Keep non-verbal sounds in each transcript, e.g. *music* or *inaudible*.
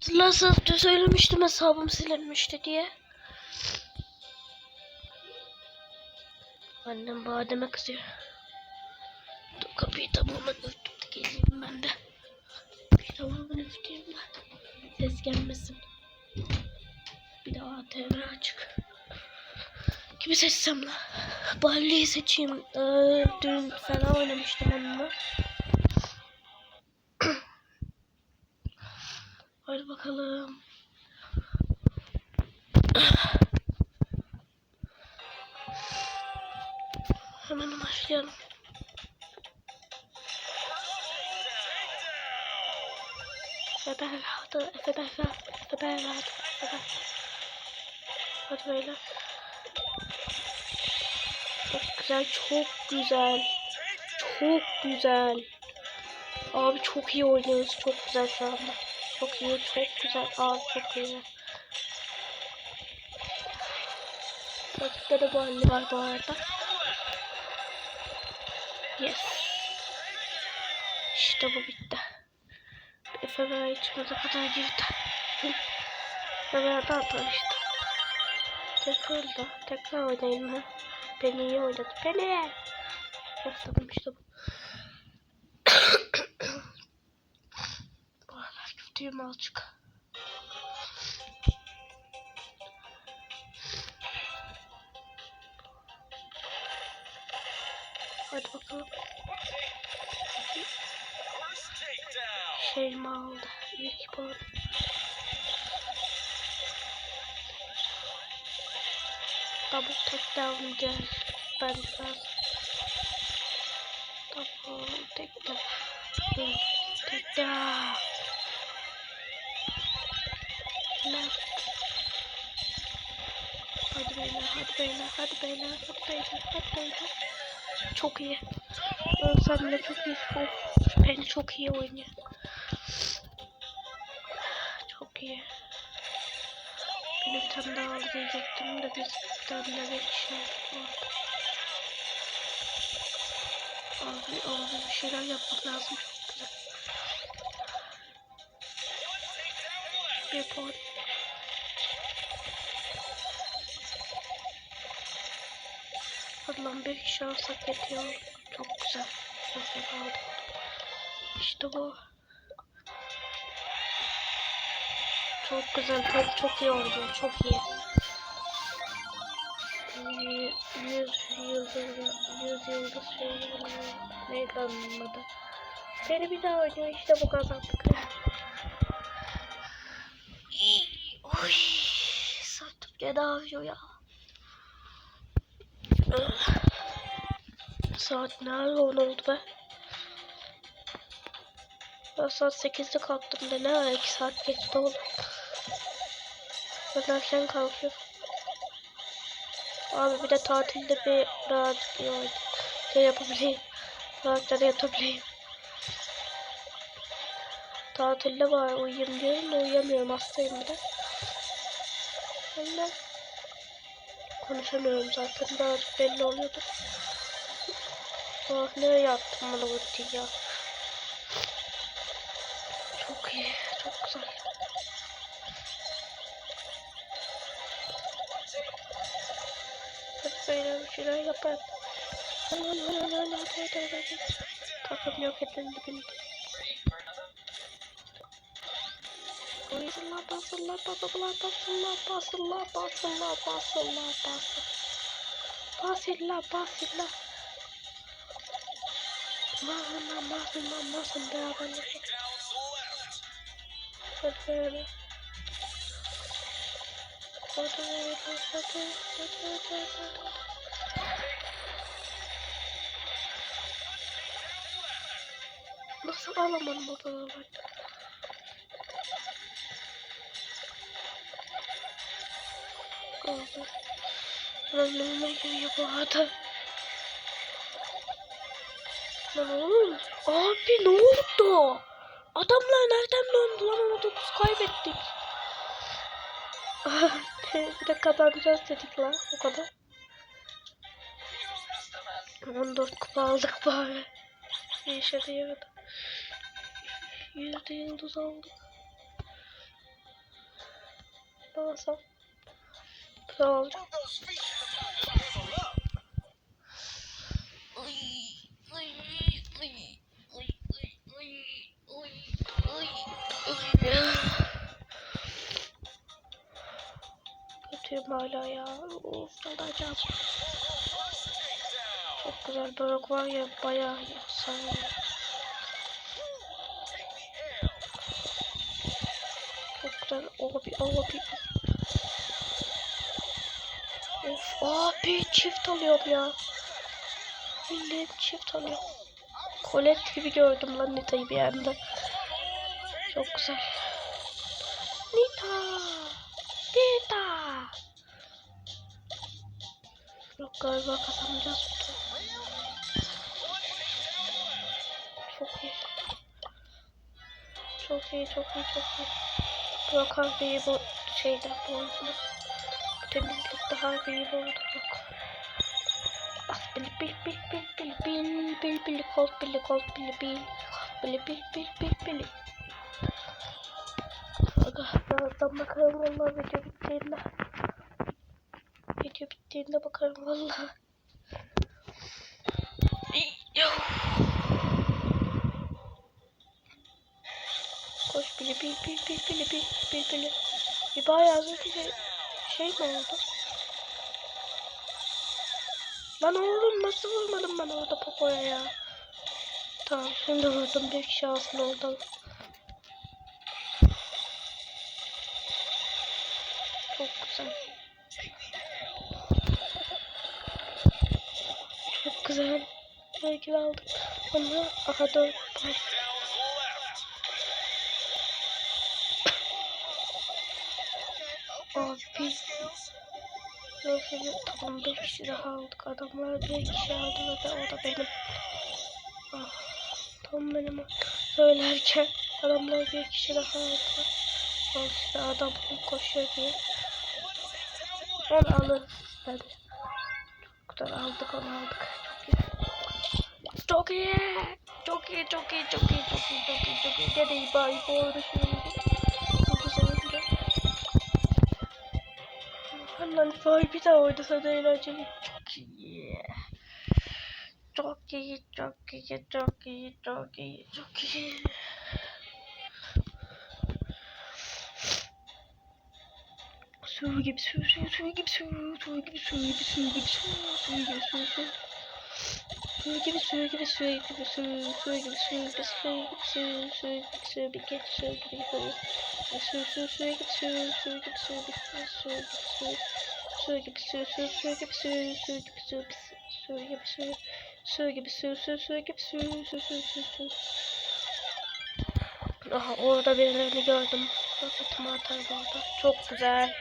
Dün söylemiştim hesabım silinmişti diye. Annem bademe kızıyor. Dur kapıyı tamamen örtüp de geleyim ben de. Kapıyı tamamen örteyim de. Ses gelmesin. Bir de ATV açık. Kimi seçsem la? Barley'i seçeyim. Ee, dün fena oynamıştım onunla. Hadi bakalım. Hemen başlayalım. Efe Efe Berraht, Efe Berraht, Efe Berraht. Hadi beyler. Çok güzel, çok güzel. Çok güzel. Abi çok iyi oynuyoruz. Çok güzel şu anda. Çok iyi, çok güzel. Abi çok iyi. Rakipte de bu halde var bu arada. Yes. İşte bu bitti. Efe ve içimize kadar girdi. De atar işte. Tekrar da. Tekrar oynayayım ha. Beni iyi oynadı. Beni. Yaptım işte. Bu kötüyüm azıcık. Hadi bakalım. Şey mi aldı? İlk puan. Double takedown gel. Ben biraz. Double takedown. Takedown. Left. Hadi beyler, hadi beyler, hadi beyler, hadi beyler, hadi beyler. Çok iyi. Olsam da çok iyi. Of, beni çok iyi oynuyor. Çok iyi. Bir tane daha diyecektim de biz bir tane daha geçişim vardı. Abi, abi bir şeyler yapmak lazım. Çok güzel. Bir puan. Hadi lan bir kişi alsak yetiyor. Çok güzel. Güzel aldık. İşte bu. Çok güzel. Çok çok iyi oldu. Çok iyi. Ee, Yüz yıldız, yüz yıldız şey neydi onun adı? Seni bir daha oynuyor işte bu kazandık. Oy, sırtım gene ağrıyor ya. Saat nerede on oldu be? Ben saat 8'de kalktım da ne ara 2 saat geçti oğlum. Ben erken kalkıyorum. Abi bir de tatilde bir rahat bir şey yapabileyim. Rahatça yatabileyim. Tatilde var uyuyayım diyorum da uyuyamıyorum hastayım bir de. De konuşamıyorum zaten birazcık belli oluyordu. Ah nereye yaptım bana ultiyi ya. Çok iyi, çok güzel. Hadi beyler bir şeyler yapar. Takım yok edildi bildi. Basınlar, basınlar, basınlar, basınlar, basınlar, basınlar, basınlar, basınlar. Basınlar, basınlar. Basınlar, basınlar, basın beraber. Hadi beraber. Hadi beraber, hadi, hadi, hadi, hadi. Nasıl alamadım o paraları? Abi. Önüme geliyor bu arada. Lan oğlum. Abi ne oldu? Adamlar nereden döndü lan ama 9 kaybettik. bir de kazanacağız dedik lan o kadar. 14 kupa aldık bari. Bir işe yaradı. Yüzde yıldız aldık. atlamasam. Tamam. Hala ya. Of dalacağım. Çok güzel börek var ya bayağı efsane. Çok güzel abi abi. Of abi çift alıyorum ya. Bildiğin çift alıyorum. Colette gibi gördüm lan Nita'yı bir anda. Çok güzel. Nita! Nita! Yok galiba kazanacağız. Çok iyi. Çok iyi, çok iyi, çok iyi. Burak abi bu şeyden bu oyunda. Bu temizlikte harbi iyi oldu. Yok. Bas bili bil bil bil bil bil bil bil kol bili kol bili bil bili bil bil bil bil. Aga birazdan bakalım onlar video bittiğinde. Video bittiğinde bakarım valla. Koş bili bil bil bil bil bil bil bil. Bir bayağı az önce şey mi oldu? Lan oğlum nasıl vurmadım ben orada popoya ya? Tamam şimdi vurdum bir kişi alsın oradan. Çok güzel. Çok güzel. Belki aldık. Ama aha dört. Abi. Neyse tamam bir kişi daha aldık. Adamlar bir kişi aldı ve de o da benim. Ah, tam benim söylerken adamlar bir kişi daha aldı. Al işte adam koşuyor diye. Onu alırız hadi. Çok güzel aldık onu aldık. Çok iyi. Çok iyi. Çok iyi, çok iyi, çok iyi, çok iyi, çok iyi, bu arada şimdi. Çok güzel oldu. Hemen vay bir daha oynasa da eğlenceli. Çok iyi. Çok iyi, çok iyi, çok iyi, çok iyi, çok iyi. Su gibi su, su gibi su, su gibi gibi su gibi su, su gibi su, Suyu gibi suyu gibi suyu gibi suyu suyu gibi suyu gibi suyu gibi suyu suyu gibi suyu bir kez suyu gibi yukarı suyu suyu suyu gibi suyu suyu gibi suyu bir kez suyu gibi suyu suyu gibi suyu suyu suyu gibi suyu suyu gibi suyu suyu gibi suyu suyu gibi suyu suyu suyu gibi suyu suyu suyu suyu suyu Aha orada birilerini gördüm. Roketim atar orada. Çok güzel.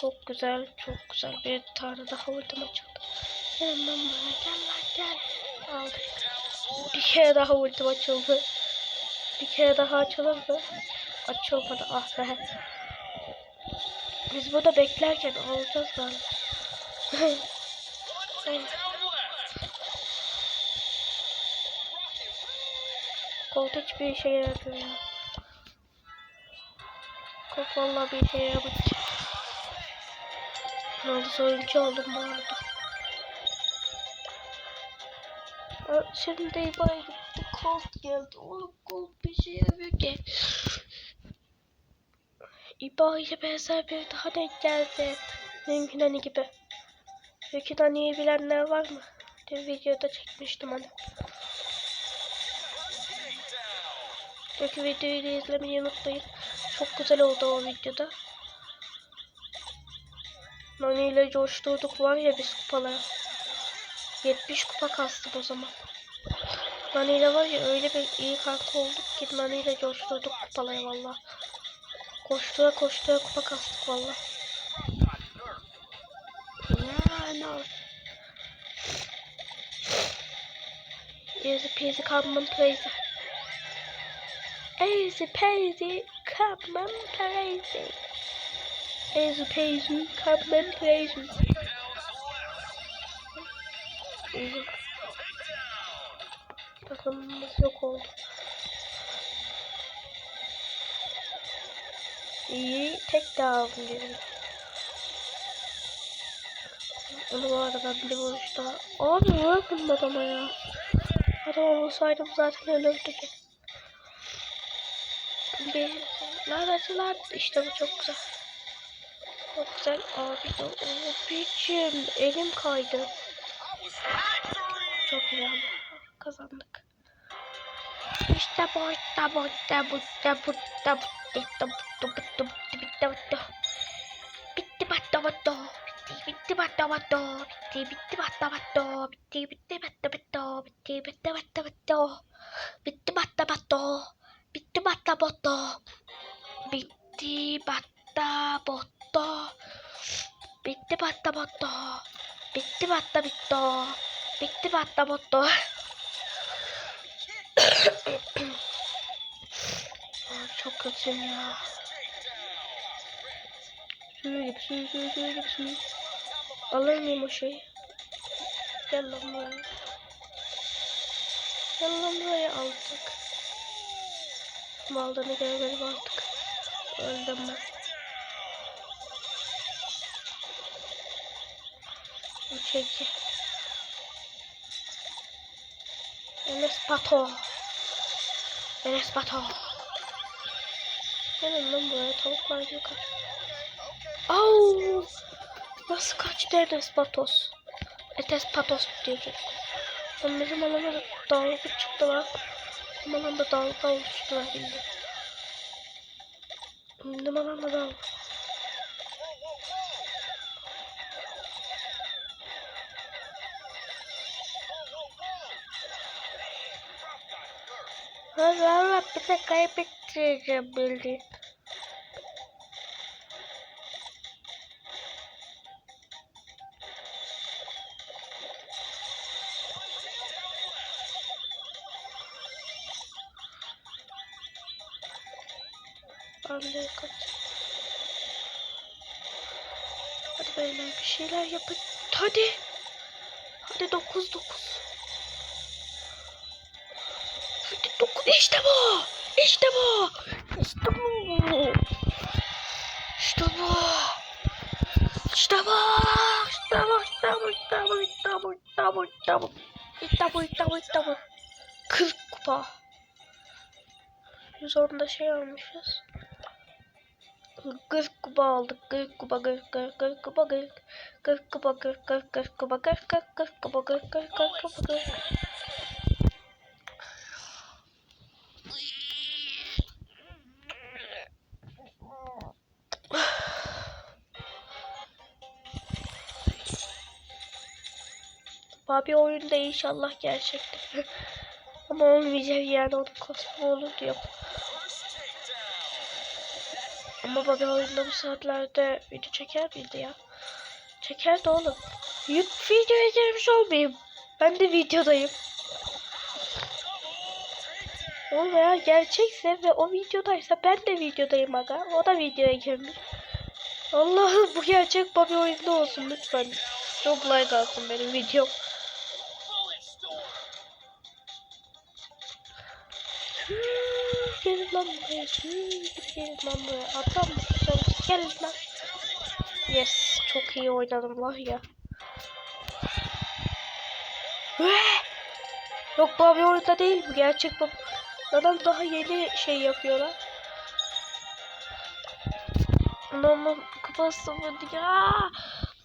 Çok güzel. Çok güzel. Bir tane daha ultima çıktı gel lan gel. Aldık. Bir kere daha ultim açıldı. Bir kere daha açılırdı. Açılmadı ah be. Biz burada beklerken alacağız galiba. *laughs* Evet. Colt hiçbir işe yaramıyor ya. Colt vallahi bir işe yaramadı. Yıldız oyuncu oldum bu arada. Şimdi İbo'ya gitti. Colt geldi. Oğlum Colt bir şey yapıyor ki. İbo ile benzer bir daha denk geldi. Mümkün hani gibi. Mümkün hani bilenler var mı? Bir videoda çekmiştim hani. Çünkü videoyu da izlemeyi unutmayın. Çok güzel oldu o videoda. Nani ile coşturduk var ya biz kupalara. 70 kupa kastım o zaman. Manıyla var ya öyle bir iyi kanka olduk ki Manıyla coşturduk kupalaya valla. Koştura koştura kupa kastık valla. Yani Easy peasy come on crazy. Easy peasy come on crazy. Easy peasy come on crazy. İyi. Takımımız yok oldu. İyi. Tek de aldım diyorum. Onu bu arada bir vuruşta... Abi vurmadım adama ya. Adam olsaydım zaten ölürdü ki. Bir... Neredeler? İşte bu çok güzel. Çok güzel. Abi de o biçim. Elim kaydı. Çok güzel kazandık. İşte bu, işte bu, işte bu, işte bu, işte bu, işte bu, bitti, bitti, bitti, bitti. Bitti, bitti, bitti. Bitti, bitti, bitti. Bitti, bitti, bitti, bitti. Bitti, bitti, bitti, bitti. Bitti, bitti, bitti, bitti. Bitti, bitti, bitti. Bitti, bitti, bitti. Bitti, bitti, bitti. Bitti, bitti, bitti. Bitti batta bitta. Bitti batta. Ay, Çok kötüyüm ya. Suyu gibi suyu suyu suyu gibi suyu. Alır mıyım o şeyi? Gel lan buraya. Gel lan buraya aldık. Maldığını görmedim artık. Öldüm ben. Bu çeki. Enes Pato. Enes Pato. Gelin lan buraya tavuklar gibi kaç. Au! Nasıl kaçtı Enes Patos? Enes Patos diyecek. Lan bizim alana dalga çıktı lan. Bizim alanda dalga oluştu lan şimdi. Bizim alanda dalga. Valla de kaybettireceğim bildiğin. Anne kaç. Hadi beyler bir şeyler yapın. Hadi. Hadi 9 9. işte bu. İşte bu. İşte bu. İşte bu. İşte bu. İşte bu. İşte bu. İşte bu. İşte bu. İşte bu. İşte bu. İşte bu. İşte bu. İşte bu. 40 kupa. 110'da şey almışız. 40 kupa aldık. 40 kupa 40 40 40 kupa 40 40 kupa 40 40 40 kupa 40 40 40 kupa 40 40 40 kupa 40 Abi oyunda inşallah gerçekten. *laughs* Ama olmayacak yani onun kosmu olur diyor. Ama baba oyunda bu saatlerde video çeker miydi ya? Çeker de oğlum. Yük videoya girmiş olmayayım. Ben de videodayım. O veya gerçekse ve o videodaysa ben de videodayım aga. O da videoya girmiş. Allah'ım bu gerçek Bobby oyunda olsun lütfen. Çok like alsın benim videom. Gelin lan buraya. Gelin lan buraya. Adam mısın? Gelin lan. Yes. Çok iyi oynadım var ya. Yok bir oyunda değil bu gerçek bu. Adam daha yeni şey yapıyorlar. Adamın kafası mı diye.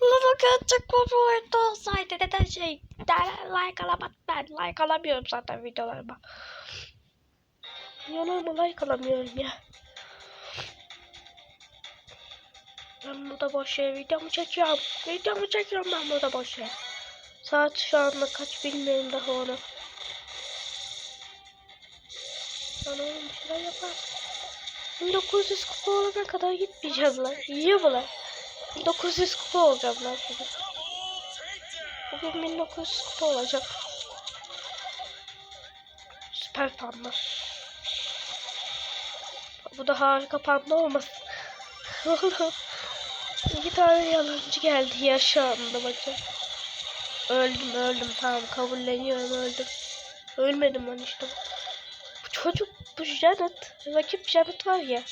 Lava gerçek bir oyunda olsaydı neden şey like alamadım ben like alamıyorum zaten videolarıma. Yanıma like alamıyorum ya. Ben burada boş yere videomu çekiyorum. Videomu çekiyorum ben burada boş yere. Saat şu anda kaç bilmiyorum daha onu. Bana oğlum bir şeyler yapar. 1900 kupa olana kadar gitmeyeceğim lan. Yiyor mu lan? 1900 kupa olacağım lan bugün. Bugün 1900 kupa olacak. Süper panda. Bu da harika panda olmasın. *laughs* İki tane yalancı geldi ya şu anda bakın. Öldüm öldüm tamam kabulleniyorum öldüm. Ölmedim ben işte. Bu çocuk bu Janet. Rakip Janet var ya.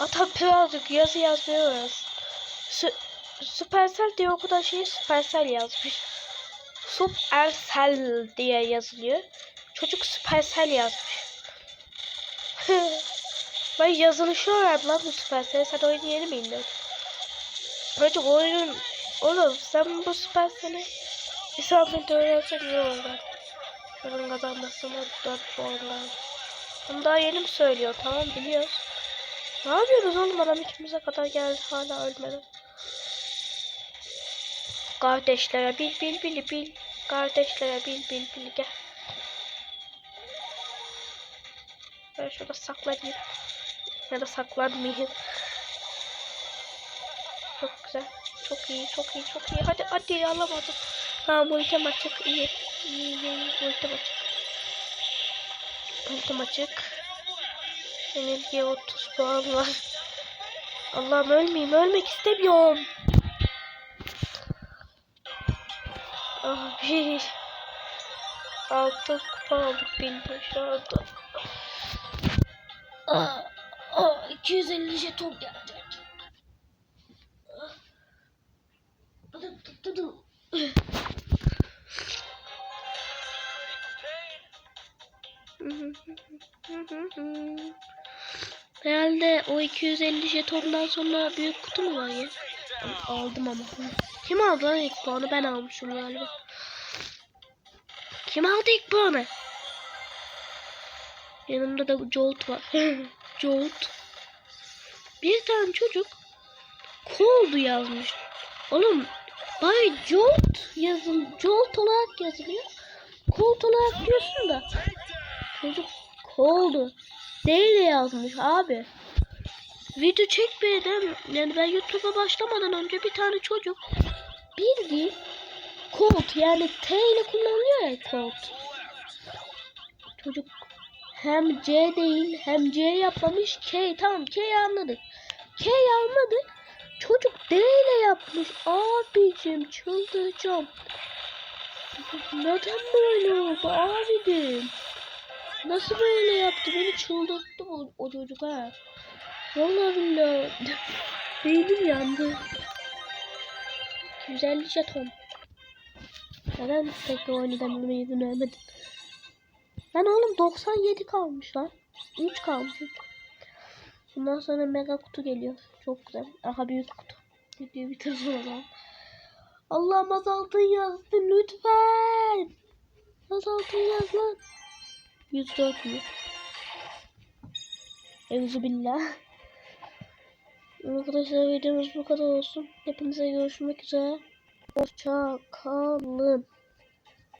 Ata birazcık yazı yazmayı öğrensin. Sü Supercell diye okudan şeyi Supercell yazmış. Supercell diye yazılıyor. Çocuk Supercell yazmış. *laughs* ben yazılışı öğrendim lan bu Supercell. Sen oyunu yeni mi indirdin? Çocuk oyunun... Oğlum sen bu Supercell'i İsabet öğrensen iyi olur. Şunun kazanmasına 4 puan lazım. Bunu daha yeni mi söylüyor? Tamam biliyoruz. Ne yapıyoruz oğlum adam içimize kadar geldi hala ölmeden. Kardeşlere bil bil bil bil. Kardeşlere bil bil bil gel. Ben şurada saklanayım. Ya da saklanmayayım. Çok güzel. Çok iyi, çok iyi, çok iyi. Hadi hadi alamadım. Tamam ultim açık. İyi. İyi, iyi, iyi. Ultim açık. Ultim açık. Yenilgiye 30 puan var. Allah'ım ölmeyeyim. Ölmek istemiyorum. Abi. Altı kupa aldık bildim şu anda. Aa, aa, 250 jeton gelecek. Herhalde o 250 jetondan sonra büyük kutu mu var ya? Aldım ama. Kim aldı lan ilk puanı? Ben almışım galiba. Kim aldı ilk puanı? Yanımda da Jolt var. *laughs* Jolt. Bir tane çocuk Cold yazmış. Oğlum Bay Jolt yazın Jolt olarak yazılıyor. Cold olarak diyorsun da çocuk Cold değil yazmış abi. Video çekmeden yani ben YouTube'a başlamadan önce bir tane çocuk bildiğin Colt yani T ile kullanılıyor ya Colt. Çocuk hem C değil hem C yapmamış K tamam K'yi anladık. K'yi anladık. Çocuk D ile yapmış. Abicim çıldıracağım. Neden böyle oldu abicim? Nasıl böyle yaptı? Beni çıldırttı o, o çocuk ha. Vallahi billahi. *laughs* Beynim yandı. 250 jeton. Neden oynadan bunu izin vermedin? Lan oğlum 97 kalmış lan. 3 kalmış. üç. Bundan sonra mega kutu geliyor. Çok güzel. Aha büyük kutu. Videoyu bitirdim o zaman. Allah'ım azaltın yazsın lütfen. Azaltın yaz lan. 104 mü? Evzu. Arkadaşlar videomuz bu kadar olsun. Hepinize görüşmek üzere. Hoşça kalın.